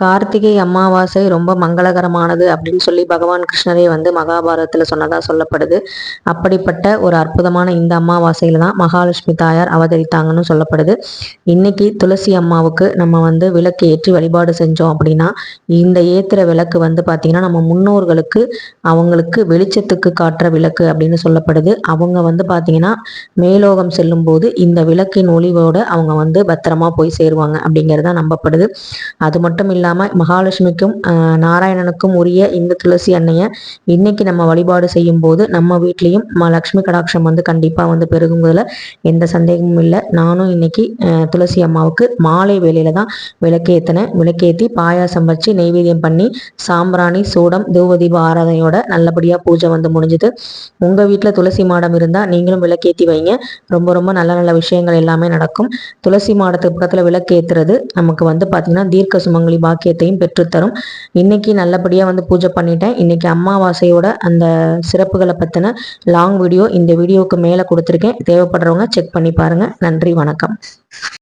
கார்த்திகை அமாவாசை ரொம்ப மங்களகரமானது அப்படின்னு சொல்லி பகவான் கிருஷ்ணரே வந்து மகாபாரதத்தில் சொன்னதாக சொல்லப்படுது. அப்படிப்பட்ட ஒரு அற்புதமான இந்த அமாவாசையில் தான் மகாலட்சுமி தாயார் அவதரித்தாங்கன்னு சொல்லப்படுது. இன்னைக்கு துளசி அம்மாவுக்கு நம்ம வந்து விளக்கு ஏற்றி வழிபாடு செஞ்சோம் அப்படின்னா இந்த ஏத்துற விளக்கு வந்து பார்த்திங்கன்னா நம்ம முன்னோர்களுக்கு அவங்களுக்கு வெளிச்சத்துக்கு காட்டுற விளக்கு அப்படின்னு சொல்லப்படுது. அவங்க வந்து பார்த்திங்கன்னா மேலோகம் செல்லும் போது இந்த விளக்கின் ஒளிவோடு அவங்க வந்து பத்திரமா போய் சேருவாங்க அப்படிங்கிறத நம்பப்படுது. அது மட்டும் இல்லாமல் இல்லாமல் மகாலட்சுமிக்கும் நாராயணனுக்கும் உரிய இந்த துளசி அன்னையை இன்னைக்கு நம்ம வழிபாடு செய்யும் போது நம்ம வீட்லேயும் லக்ஷ்மி கடாட்சம் வந்து கண்டிப்பாக வந்து பெருகுங்கிறதுல எந்த சந்தேகமும் இல்லை. நானும் இன்னைக்கு துளசி அம்மாவுக்கு மாலை வேலையில தான் விளக்கேற்றினேன் விளக்கேற்றி பாயாசம் வச்சு நெய்வேத்தியம் பண்ணி சாம்பிராணி சூடம் தூவதீப ஆராதனையோட நல்லபடியாக பூஜை வந்து முடிஞ்சுது. உங்கள் வீட்டில் துளசி மாடம் இருந்தால் நீங்களும் விளக்கேற்றி வைங்க. ரொம்ப ரொம்ப நல்ல நல்ல விஷயங்கள் எல்லாமே நடக்கும். துளசி மாடத்துக்கு பக்கத்தில் விளக்கேற்றுறது நமக்கு வந்து பார்த்திங்கன்னா தீர்க்க சுமங்கலி பாக்கி பாக்கியத்தையும் பெற்றுத்தரும். இன்னைக்கு நல்லபடியாக வந்து பூஜை பண்ணிட்டேன். இன்னைக்கு அம்மாவாசையோட அந்த சிறப்புகளை பற்றின லாங் வீடியோ இந்த வீடியோவுக்கு மேலே கொடுத்துருக்கேன். தேவைப்படுறவங்க செக் பண்ணி பாருங்கள் நன்றி வணக்கம்.